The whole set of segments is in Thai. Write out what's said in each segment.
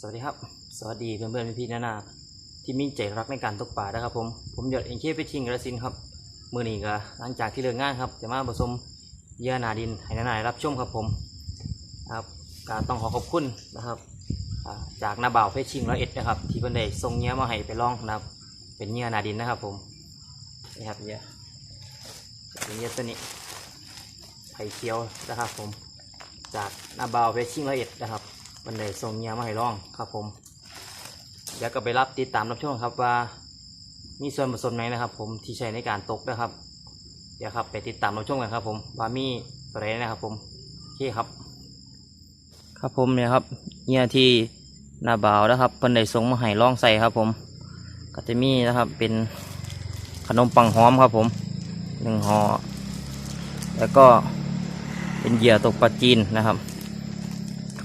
สวัสดีครับ สวัสดีเพื่อนเพื่อนๆพี่นานาที่มีใจรักในการตกปลานะครับผม ผมหยดเอ็นเคไปชิงกระสินครับ มือหนี้ก็หลังจากที่เลิกงานครับ จะมาผสมเยื่อนาดินให้นานารับชมครับผมครับก็ต้องขอขอบคุณนะครับจากนาบ่าวเพชรชิงร้อยเอ็ดนะครับ ที่เพิ่นได้ส่งเหยื่อมาให้ไปลองนะครับ เป็นเหยื่อนาดินนะครับผมนี่ครับเหยื่อเป็นเหยื่อตัวนี้ไผ่เขียวนะครับผม จากนาบ่าวเพชรชิงร้อยเอ็ดนะครับ มันเลยส่งเงียมาให้ลองครับผมเดี๋ยวก็ไปรับติดตามรับชมครับว่า มีส่วนผสมไหนนะครับ ผมที่ใช้ในการตกนะครับ เดี๋ยวครับไปติดตามรับชมกันครับ ผมว่ามีอะไรนะครับ ผมโอเคครับ ครับผมเนี่ยครับเงียที่หน้าบาวนะครับเพิ่นได้ส่งมาให้ลองใส่ครับ ผม ก็จะมีนะครับเป็นขนมปังหอมครับ ผมหนึ่งห่อแล้วก็เป็นเหยื่อตกปลาจีนนะครับ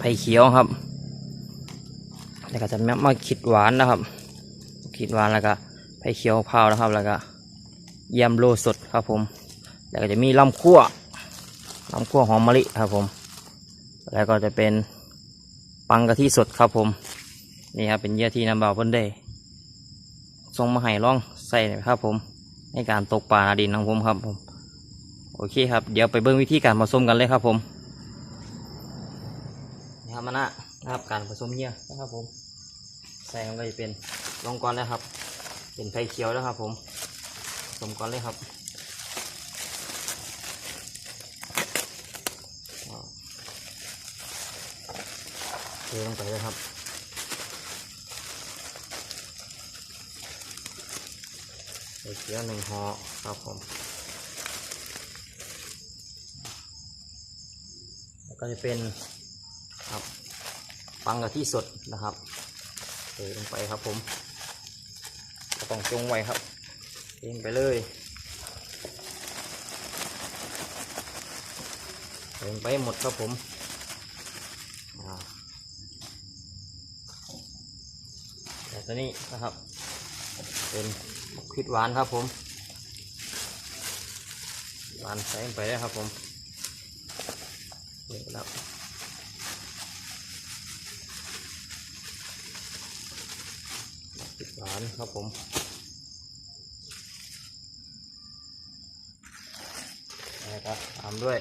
ผ่เขียวครับแล้วก็จะมาขิดหวานนะครับขิดหวานแล้วก็ไผ่เขียวเผานะครับ แล้วก็ยำโลสดครับผม แล้วก็จะมีลำคั่วลำคั่วหอมมะลิครับผม แล้วก็จะเป็นปังกะทิสดครับผม นี่ครับเป็นเยื่อที่นำเบาเพิ่นได้ส่งมาให้ลองใส่นะครับผม ในการตกปลานาดินของผมครับผม โอเคครับ เดี๋ยวไปเบิ่งวิธีการผสมกันเลยครับผม นี่ครับมันนะนะครับการผสมเหยื่อนะครับผมใส่ลงไปเป็นลงก่อนเลยครับ เป็นไผ่เขียวแล้วครับ ผมผสมก่อนเลยครับเทลงไปเลยครับไผ่เขียวหนึ่งห่อครับผม แล้วก็จะเป็น ครับ ปังกะทิสดนะครับเทลงไปครับผมก็ต้องจงไว้ครับเทลงไปเลยเทลงไปหมดครับผมแต่ตัวนี้นะครับ เป็นควิดหวานครับผมหวานใส่ไปได้ครับผมนี่ครับติ ดหวานครับผมแล้วก็ตามด้วย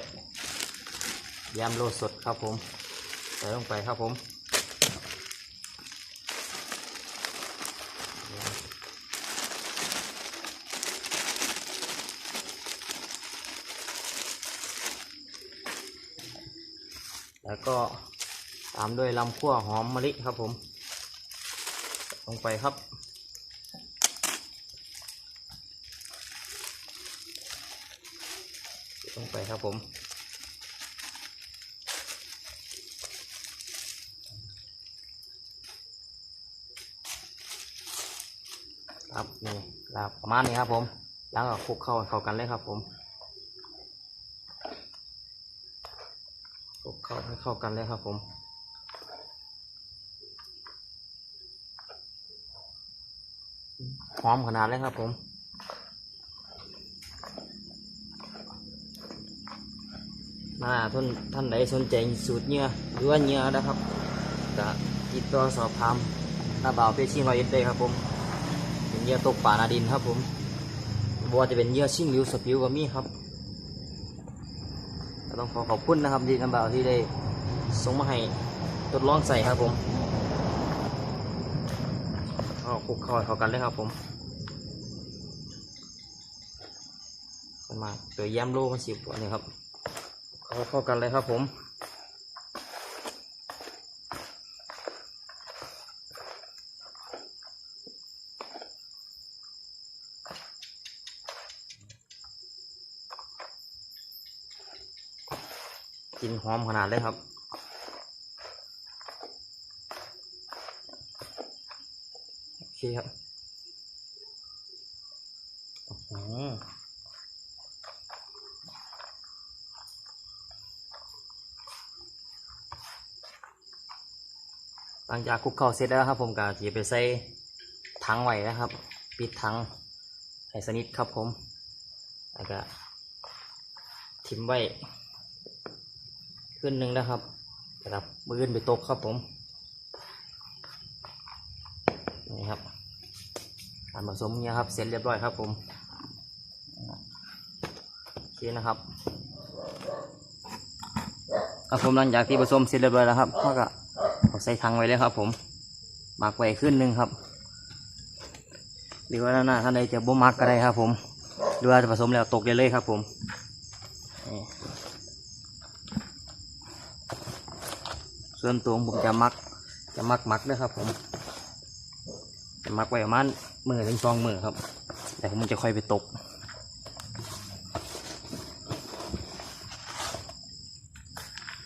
ยำโลสดครับผม ใส่ลงไปครับผมแล้วก็ตามด้วยลำขั้วหอมมะลิครับผม ลงไปครับ ลงไปครับผมครับนี่ลาประมาณนี้ครับผมแล้วก็คลุกเข้าเข้ากันเลยครับผมคลุกเข้าให้เข้ากันเลยครับผม หอมขนาดเลยครับผมมาท่านท่านใดสนใจสูตรเนื้อหรือว่าเนื้อนะครับจะติดต่อสอบถามหน้าบ่าวเพชรชิงรอยเอ็ดได้ครับผมเป็นเหยื่อตกป่านาดินครับผมบัวาจะเป็นเหยื่อชิงริ้วสปิวก็มีครับต้องขอขอบคุณนะครับที่น้ำบ่าวที่ได้ส่งมาให้ทดลองใส่ครับผมเอาคลุกเข้าเข้ากันเลยครับผม นมาตัวแย้มโลมาสิบตัวนี้ครับ เข้าเข้ากันเลยครับผมกลินหอมขนาดเลยครับโอเคครับ อื้อ หลังจากคุกเข่าเสร็จแล้วครับ ผมก็จะไปใส่ถังไว้นะครับ ปิดถังให้สนิทครับผมแล้วก็ทิมไว้ขึ้นหนึ่งนะครับนะครับมือขึ้นไปตกครับผมนี่ครับการผสมเนี่ยครับเสร็จเรียบร้อยครับผมโอเคนะครับครับผมหลังจากที่ผสมเสร็จเรียบร้อยแล้วครับก็ ใส่ถังไว้เลยครับ ผมหมักไว้ขึ้นหนึ่งครับ หรือว่าหน้าท่านใดจะบ่มักก็ได้ครับ ผมหรือว่าจะผสมแล้วตกได้เลยครับ ผมส่วนตัวผมจะมักจะมักมักด้วยครับ ผม จะมักไว้ประมาณมือถึงสองมือครับ แต่ผมจะค่อยไปตก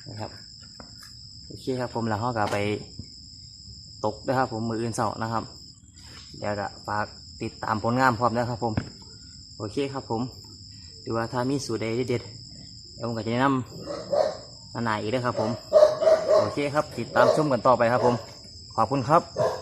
นะครับ โอเคครับผมแล้วเขาก็ไปตกนะครับผมมืออื่นเสาะนะครับเดี๋ยวก็ฝากติดตามผลงานพร้อมนะครับผมโอเคครับผมหรือว่าถ้ามีสูตรใดเด็ดเดี๋ยวผมก็จะแนะนำมาหนาอีกนะครับผม โอเคครับ ติดตามชมกันต่อไปครับผม ขอบคุณครับ